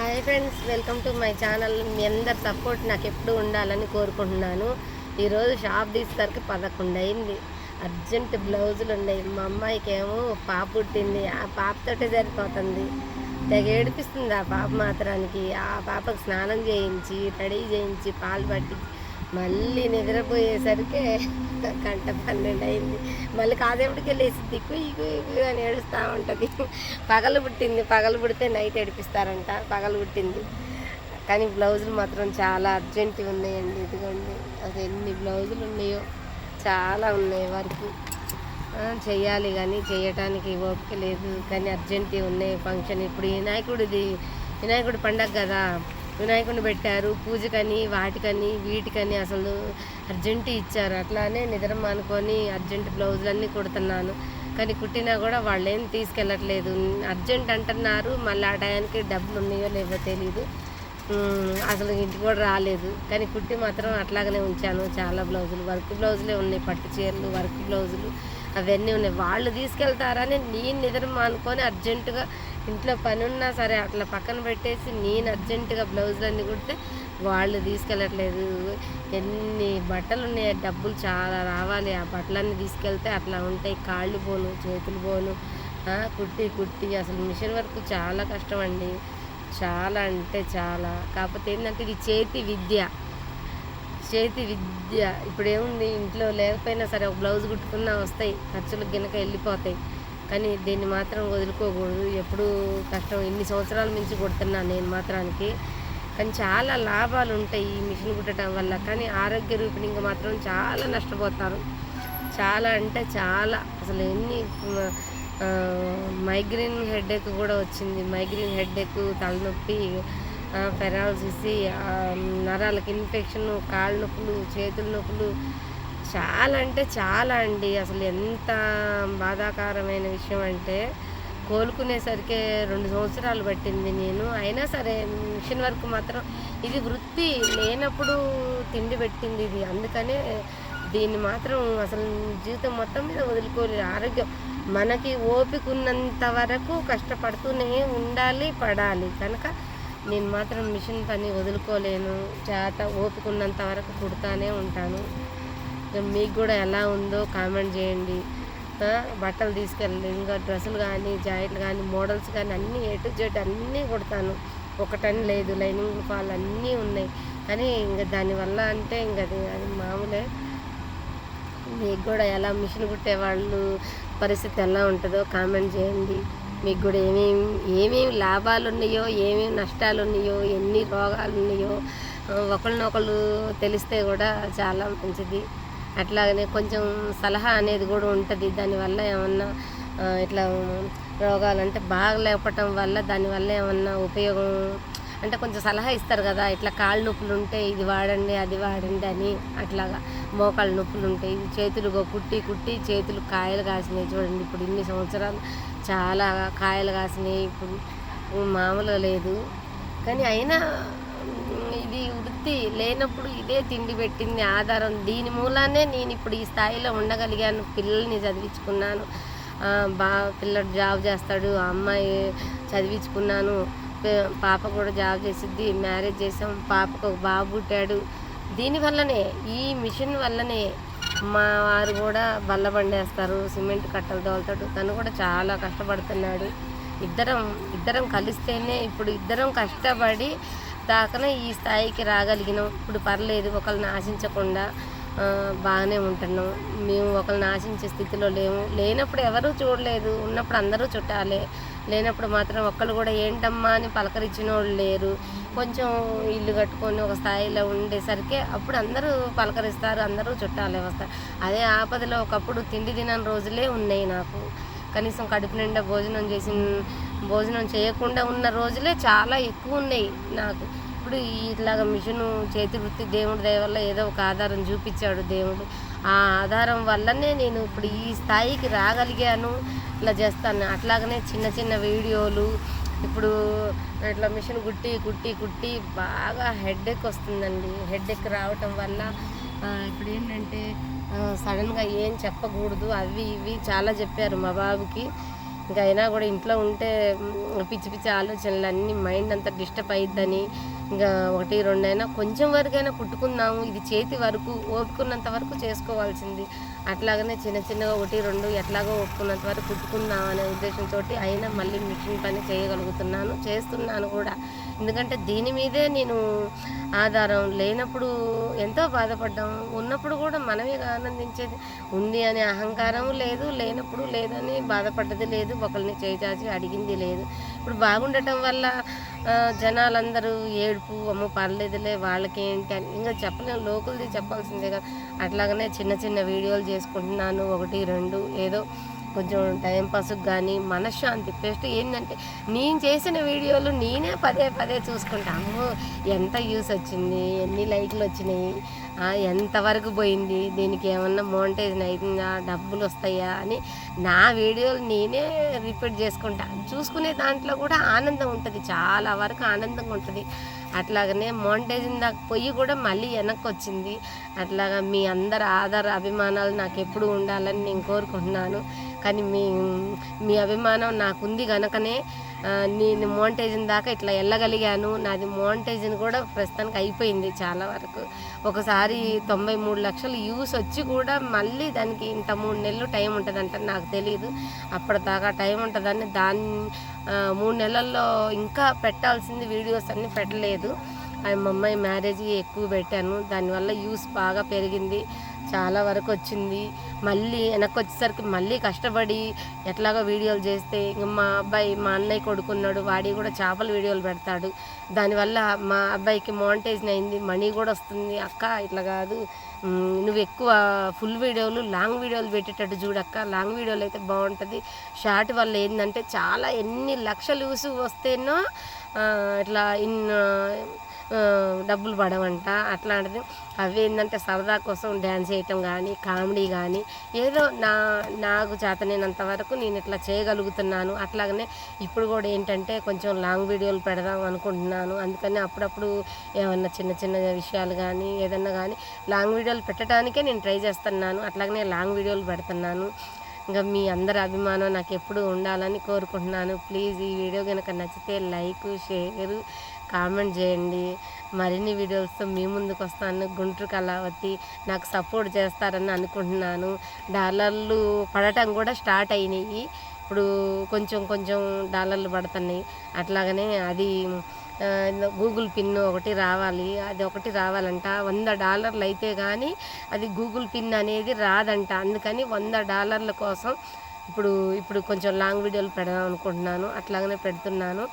Hi friends welcome to my channel. మీ అందరి support నాకు ఎప్పుడు ఉండాలని కోరుకుంటున్నాను. ఈరోజు షాప్ తీసేసరికి పదకొండు అయింది. అర్జెంట్ బ్లౌజులు ఉన్నాయి. మా అమ్మాయికి ఏమో పాప పుట్టింది. ఆ పాపతోటే సరిపోతుంది. తెగ ఏడిపిస్తుంది ఆ పాప మాత్రానికి. ఆ పాపకు స్నానం చేయించి రెడీ చేయించి పాలు పట్టించి మళ్ళీ నిద్రపోయేసరికి గంట పన్నెండు అయింది మళ్ళీ కాసేపటికి వెళ్ళేసి దిక్కు ఇగు ఇగు అని ఏడుస్తూ ఉంటుంది. పగలు పుట్టింది. పగలు పుడితే నైట్ ఏడిపిస్తారంట. పగలు పుట్టింది. కానీ బ్లౌజులు మాత్రం చాలా అర్జెంటుగా ఉన్నాయండి. ఇదిగోండి. అది ఎన్ని బ్లౌజులు ఉన్నాయో చాలా ఉన్నాయి వరకు. చేయాలి కానీ చేయటానికి ఓపిక లేదు. కానీ అర్జెంట్ ఉన్నాయి ఫంక్షన్. ఇప్పుడు వినాయకుడిది వినాయకుడి పండగ కదా. వినాయకుడిని పెట్టారు. పూజకని వాటికని వీటికని అసలు అర్జెంట్ ఇచ్చారు. అట్లానే నిద్ర మానుకొని అర్జెంట్ బ్లౌజులన్నీ కుడుతున్నాను. కానీ కుట్టినా కూడా వాళ్ళేం తీసుకెళ్ళట్లేదు. అర్జెంట్ అంటున్నారు. మళ్ళీ ఆ టయానికి డబ్బులు ఉన్నాయో లేవో తెలియదు అసలు ఇంటికి కూడా రాలేదు. కానీ కుట్టి మాత్రం అట్లాగనే ఉంచాను. చాలా బ్లౌజులు వర్క్ బ్లౌజులే ఉన్నాయి. పట్టు చీరలు వర్క్ బ్లౌజులు అవన్నీ ఉన్నాయి. వాళ్ళు తీసుకెళ్తారని నేను నిద్ర మానుకొని అర్జెంటుగా ఇంట్లో పని ఉన్నా సరే అట్లా పక్కన పెట్టేసి నేను అర్జెంటుగా బ్లౌజులన్నీ కుడితే వాళ్ళు తీసుకెళ్ళట్లేదు. ఎన్ని బట్టలు ఉన్నాయి డబ్బులు చాలా రావాలి. ఆ బట్టలన్నీ తీసుకెళ్తే అట్లా ఉంటాయి. కాళ్ళు పోను చేతులు పోను. కుట్టి కుట్టి. అసలు మిషన్ వర్క్ చాలా కష్టం అండి చాలా అంటే చాలా. కాకపోతే ఏంటంటే ఇది చేతి విద్య. చేతి విద్య. ఇప్పుడు ఏముంది ఇంట్లో లేకపోయినా సరే ఒక బ్లౌజ్ కుట్టుకున్నా వస్తాయి. ఖర్చులు గినక వెళ్ళిపోతాయి. కానీ దీన్ని మాత్రం వదులుకోకూడదు. ఎప్పుడు కష్టం. ఇన్ని సంవత్సరాల నుంచి కుడుతున్నాను నేను మాత్రానికి. కానీ చాలా లాభాలు ఉంటాయి ఈ మిషన్ కుట్టడం వల్ల. కానీ ఆరోగ్య రూపిణిగా మాత్రం చాలా నష్టపోతారు. చాలా అంటే చాలా. అసలు ఎన్ని మైగ్రేన్ హెడేక్ కూడా వచ్చింది. మైగ్రేన్ హెడేక్ తలనొప్పి పెరాలసిస్ నరాలకు ఇన్ఫెక్షన్ కాళ్ళ నొప్పులు చేతుల నొప్పులు చాలా అంటే చాలా అండి అసలు ఎంత బాధాకరమైన విషయం అంటే కోలుకునేసరికి రెండు సంవత్సరాలు పట్టింది నేను. అయినా సరే మిషన్ వర్క్ మాత్రం ఇది వృత్తి లేనప్పుడు తిండి పెట్టింది ఇది. అందుకనే దీన్ని మాత్రం అసలు జీవితం మొత్తం మీద వదులుకోలేదు ఆరోగ్యం మనకి ఓపిక ఉన్నంత వరకు కష్టపడుతూనే ఉండాలి పడాలి. కనుక నేను మాత్రం మిషన్ పని వదులుకోలేను. చేత ఓపిక ఉన్నంత వరకు కుడతానే ఉంటాను. మీకు కూడా ఎలా ఉందో కామెంట్ చేయండి. బట్టలు తీసుకెళ్ళి ఇంకా డ్రెస్సులు కానీ జాకెట్లు కానీ మోడల్స్ కానీ అన్నీ ఏ టు జెడ్ అన్నీ కుడతాను. ఒకటని లేదు లైనింగ్ ఫాల్ అన్నీ ఉన్నాయి. కానీ ఇంకా దానివల్ల అంటే ఇంకా అది అది మామూలే. మీకు కూడా ఎలా మిషన్ కుట్టే వాళ్ళు పరిస్థితి ఎలా ఉంటుందో కామెంట్ చేయండి. మీకు కూడా ఏమేమి ఏమేమి లాభాలు ఉన్నాయో ఏమేమి నష్టాలు ఉన్నాయో ఎన్ని రోగాలు ఉన్నాయో ఒకళ్ళనొకళ్ళు ఒకరినొకరు తెలిస్తే కూడా చాలా మంచిది. అట్లాగనే కొంచెం సలహా అనేది కూడా ఉంటుంది. దానివల్ల ఏమన్నా ఇట్లా రోగాలు అంటే బాగలేకపోవటం వల్ల దానివల్ల ఏమన్నా ఉపయోగం అంటే కొంచెం సలహా ఇస్తారు కదా. ఇట్లా కాళ్ళు నొప్పులు ఉంటే ఇది వాడండి అది వాడండి అని అట్లాగా మోకాళ్ళ నొప్పులు ఉంటాయి చేతులు కుట్టి కుట్టి చేతులు కాయలు కాసినాయి చూడండి. ఇప్పుడు ఇన్ని సంవత్సరాలు చాలా కాయలు కాసినాయి. ఇప్పుడు మామూలుగా లేదు. కానీ అయినా ఇది వృత్తి లేనప్పుడు ఇదే తిండి పెట్టింది ఆధారం. దీని మూలానే నేను ఇప్పుడు ఈ స్థాయిలో ఉండగలిగాను. పిల్లల్ని చదివించుకున్నాను. బా పిల్లడు జాబ్ చేస్తాడు అమ్మాయి చదివించుకున్నాను. పాప కూడా జాబ్ చేసిద్ది మ్యారేజ్ చేసాం పాపకు ఒక బాబు పుట్టాడు. దీనివల్లనే ఈ మిషన్ వల్లనే మా వారు కూడా బల్ల బండేస్తారు సిమెంట్ కట్టలు తోలుతాడు. తను కూడా చాలా కష్టపడుతున్నాడు. ఇద్దరం ఇద్దరం కలిస్తేనే ఇప్పుడు ఇద్దరం కష్టపడి దాకనే ఈ స్థాయికి రాగలిగినాం. ఇప్పుడు పర్లేదు ఒకరిని ఆశించకుండా బాగానే ఉంటున్నాం. మేము ఒకళ్ళని ఆశించే స్థితిలో లేము. లేనప్పుడు ఎవరూ చూడలేదు. ఉన్నప్పుడు అందరూ చుట్టాలే. లేనప్పుడు మాత్రం ఒక్కళ్ళు కూడా ఏంటమ్మా అని పలకరించిన వాళ్ళు లేరు. కొంచెం ఇల్లు కట్టుకొని ఒక స్థాయిలో ఉండేసరికి అప్పుడు అందరూ పలకరిస్తారు అందరూ చుట్టాలే వస్తారు. అదే ఆపదలో ఒకప్పుడు తిండి తినని రోజులే ఉన్నాయి నాకు. కనీసం కడుపు నిండా భోజనం చేసిన భోజనం చేయకుండా ఉన్న రోజులే చాలా ఎక్కువ ఉన్నాయి నాకు. ఇప్పుడు ఇట్లాగ మిషను చేతి వృత్తి దేవుడి దయ వల్ల ఏదో ఒక ఆధారం చూపించాడు దేవుడు. ఆ ఆధారం వల్లనే నేను ఇప్పుడు ఈ స్థాయికి రాగలిగాను ఇట్లా చేస్తాను. అట్లాగనే చిన్న చిన్న వీడియోలు ఇప్పుడు ఇట్లా మిషన్ కుట్టి కుట్టి కుట్టి బాగా హెడేక్ వస్తుందండి. హెడేక్ రావటం వల్ల ఇప్పుడు ఏంటంటే సడన్గా ఏం చెప్పకూడదు అవి ఇవి చాలా చెప్పారు మా బాబుకి. ఇంకా అయినా కూడా ఇంట్లో ఉంటే పిచ్చి పిచ్చి ఆలోచనలు అన్నీ మైండ్ అంతా డిస్టర్బ్ అయ్యిద్దని ఇంకా ఒకటి రెండైనా కొంచెం వరకైనా కుట్టుకుందాము. ఇది చేతి వరకు ఓపుకున్నంత వరకు చేసుకోవాల్సింది. అట్లాగనే చిన్న చిన్నగా ఒకటి రెండు ఎట్లాగో ఒప్పుకున్నంత వరకు కుట్టుకుందాం అనే ఉద్దేశంతో అయినా మళ్ళీ మిషన్ పని చేయగలుగుతున్నాను చేస్తున్నాను కూడా. ఎందుకంటే దీని మీదే నేను ఆధారం లేనప్పుడు ఎంతో బాధపడ్డాం ఉన్నప్పుడు కూడా మనమే ఆనందించేది ఉంది అనే అహంకారం లేదు లేనప్పుడు లేదని బాధపడ్డది లేదు ఒకరిని చేజాచి అడిగింది లేదు. ఇప్పుడు బాగుండటం వల్ల జనాలందరూ ఏడుపు అమ్మ పర్లేదులే వాళ్ళకేంటి అని ఇంకా చెప్పలేము లోకల్ది చెప్పాల్సిందే కదా. అట్లాగనే చిన్న చిన్న వీడియోలు చేసుకుంటున్నాను. ఒకటి రెండు ఏదో కొంచెం టైం పాస్కి కానీ మనశ్శాంతి బెస్ట్. ఏంటంటే నేను చేసిన వీడియోలు నేనే పదే పదే చూసుకుంటా. అమ్మో ఎంత యూస్ వచ్చింది ఎన్ని లైక్లు వచ్చినాయి ఎంతవరకు పోయింది? దీనికి ఏమన్నా మోనిటైజన్ అయిందా డబ్బులు వస్తాయా అని నా వీడియోలు నేనే రిపీట్ చేసుకుంటా. చూసుకునే దాంట్లో కూడా ఆనందం ఉంటుంది. చాలా వరకు ఆనందంగా ఉంటుంది. అట్లాగనే మోనిటైజన్ దాకా పోయి కూడా మళ్ళీ వెనక్కి వచ్చింది. అట్లాగా మీ అందరి ఆధార అభిమానాలు నాకు ఎప్పుడు ఉండాలని నేను కోరుకుంటున్నాను. కానీ మీ మీ అభిమానం నాకుంది కనుకనే నేను మోనిటైజన్ దాకా ఇట్లా వెళ్ళగలిగాను నాది మోనిటైజన్ కూడా ప్రస్తుతానికి అయిపోయింది చాలా వరకు. ఒకసారి తొంభై మూడు లక్షలు యూస్ వచ్చి కూడా మళ్ళీ దానికి ఇంత మూడు నెలలు టైం ఉంటుందంట నాకు తెలియదు అప్పటిదాకా టైం ఉంటుందని దాన్ని మూడు నెలల్లో ఇంకా పెట్టాల్సింది వీడియోస్ అన్నీ పెట్టలేదు. మా అమ్మాయి మ్యారేజ్కి ఎక్కువ పెట్టాను. దానివల్ల యూస్ బాగా పెరిగింది. చాలా వరకు వచ్చింది. మళ్ళీ వెనక్కి వచ్చేసరికి మళ్ళీ కష్టపడి ఎట్లాగో వీడియోలు చేస్తే ఇంక మా అబ్బాయి మా అన్నయ్య కొడుకున్నాడు వాడి కూడా చేపల వీడియోలు పెడతాడు. దానివల్ల మా అబ్బాయికి మోనిటైజన్ అయింది మనీ కూడా వస్తుంది. అక్క ఇట్లా కాదు. నువ్వు ఎక్కువ ఫుల్ వీడియోలు లాంగ్ వీడియోలు పెట్టేటట్టు చూడక్క లాంగ్ వీడియోలు అయితే బాగుంటుంది. షార్ట్ వల్ల ఏంటంటే చాలా ఎన్ని లక్షలు యూస్ వస్తేనో ఇట్లా ఇన్ డబ్బులు పడవంట. అట్లాంటిది అవి ఏంటంటే సరదా కోసం డ్యాన్స్ చేయటం కానీ కామెడీ కానీ ఏదో నా నాకు చేతనైనంత వరకు నేను ఇట్లా చేయగలుగుతున్నాను. అట్లాగనే ఇప్పుడు కూడా ఏంటంటే కొంచెం లాంగ్ వీడియోలు పెడదాం అనుకుంటున్నాను. అందుకని అప్పుడప్పుడు ఏమన్నా చిన్న చిన్న విషయాలు కానీ ఏదన్నా కానీ లాంగ్ వీడియోలు పెట్టడానికే నేను ట్రై చేస్తున్నాను. అట్లాగనే లాంగ్ వీడియోలు పెడుతున్నాను. ఇంకా మీ అందరి అభిమానం నాకు ఎప్పుడు ఉండాలని కోరుకుంటున్నాను. ప్లీజ్ ఈ వీడియో కనుక నచ్చితే లైక్ షేర్ కామెంట్ చేయండి. మరిన్ని వీడియోస్తో మీ ముందుకు వస్తాను. గుంటూరు కళావతి నాకు సపోర్ట్ చేస్తారని అనుకుంటున్నాను. డాలర్లు పడటం కూడా స్టార్ట్ అయినాయి. ఇప్పుడు కొంచెం కొంచెం డాలర్లు పడుతున్నాయి. అట్లాగనే అది గూగుల్ పిన్ ఒకటి రావాలి. అది ఒకటి రావాలంట. వంద డాలర్లు అయితే కానీ అది గూగుల్ పిన్ అనేది రాదంట. అందుకని వంద డాలర్ల కోసం ఇప్పుడు ఇప్పుడు కొంచెం లాంగ్ వీడియోలు పెడదాం అనుకుంటున్నాను. అట్లాగనే పెడుతున్నాను.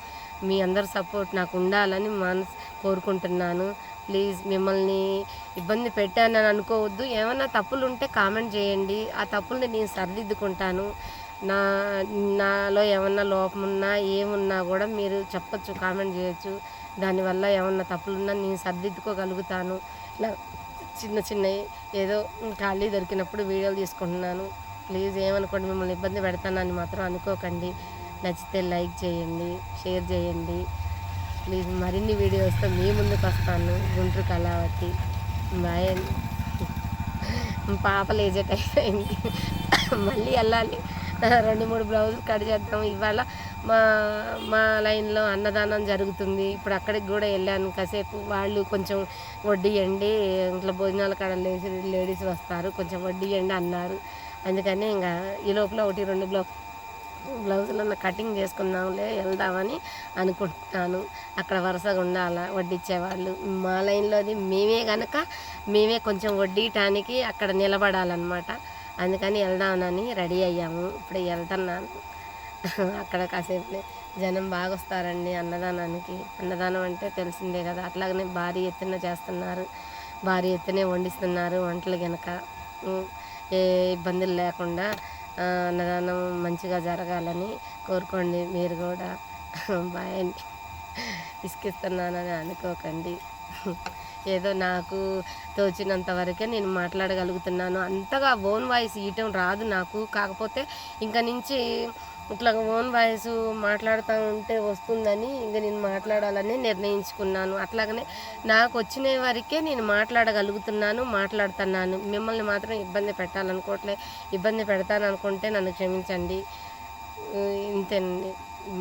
మీ అందరి సపోర్ట్ నాకు ఉండాలని మనసు కోరుకుంటున్నాను. ప్లీజ్ మిమ్మల్ని ఇబ్బంది పెట్టానని అనుకోవద్దు. ఏమైనా తప్పులు ఉంటే కామెంట్ చేయండి. ఆ తప్పుల్ని నేను సరిదిద్దుకుంటాను. నా నాలో ఏమన్నా లోపమున్నా ఏమున్నా కూడా మీరు చెప్పచ్చు కామెంట్ చేయొచ్చు. దానివల్ల ఏమన్నా తప్పులున్నా నేను సర్దిద్దుకోగలుగుతాను. ఇలా చిన్న చిన్నవి ఏదో ఖాళీ దొరికినప్పుడు వీడియోలు తీసుకుంటున్నాను. ప్లీజ్ ఏమనుకోండి మిమ్మల్ని ఇబ్బంది పెడతానని మాత్రం అనుకోకండి. నచ్చితే లైక్ చేయండి షేర్ చేయండి. ప్లీజ్ మరిన్ని వీడియోస్తో మీ ముందుకు వస్తాను. గుంటూరు కళావతి. బాయ్ పాప లేజే టైం అయింది మళ్ళీ వెళ్ళాలి. రెండు మూడు బ్లౌజులు కట్ చేద్దాం. ఇవాళ మా మా లైన్లో అన్నదానం జరుగుతుంది. ఇప్పుడు అక్కడికి కూడా వెళ్ళాను. కాసేపు వాళ్ళు కొంచెం వడ్డీయండి. ఇంట్లో భోజనాల కాడ లేచి లేడీస్ వస్తారు. కొంచెం వడ్డీయండి అన్నారు. అందుకని ఇంకా ఈ లోపల ఒకటి రెండు బ్లౌజ్ బ్లౌజులన్న కటింగ్ చేసుకుందాంలే వెళ్దామని అనుకుంటున్నాను. అక్కడ వరుసగా ఉండాలా? వడ్డిచ్చేవాళ్ళు. మా లైన్లోది మేమే కనుక మేమే కొంచెం వడ్డీయటానికి అక్కడ నిలబడాలన్నమాట. అందుకని వెళ్దామని రెడీ అయ్యాము. ఇప్పుడు వెళ్తున్నాను. అక్కడ కాసేపు జనం బాగా వస్తారండి అన్నదానానికి. అన్నదానం అంటే తెలిసిందే కదా. అట్లాగనే భారీ ఎత్తున చేస్తున్నారు. భారీ ఎత్తునే వండిస్తున్నారు వంటలు కనుక ఏ ఇబ్బందులు లేకుండా అన్నదానం మంచిగా జరగాలని కోరుకోండి. మీరు కూడా బాయ్ అండి ఇసుకిస్తున్నానని అనుకోకండి. ఏదో నాకు తోచినంత వరకే నేను మాట్లాడగలుగుతున్నాను. అంతగా ఓన్ వాయిస్ ఇయటం రాదు నాకు. కాకపోతే ఇంకా నుంచి ఇట్లా ఓన్ వాయిస్ మాట్లాడుతూ ఉంటే వస్తుందని ఇంకా నేను మాట్లాడాలని నిర్ణయించుకున్నాను. అట్లాగనే నాకు వచ్చిన వరకే నేను మాట్లాడగలుగుతున్నాను మాట్లాడుతున్నాను. మిమ్మల్ని మాత్రం ఇబ్బంది పెట్టాలనుకోవట్లే ఇబ్బంది పెడతాను అనుకుంటే నన్ను క్షమించండి. ఇంతేనండి.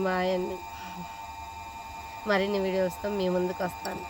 బాయ్ అండి. మరిన్ని వీడియోస్తో మీ ముందుకు వస్తాను.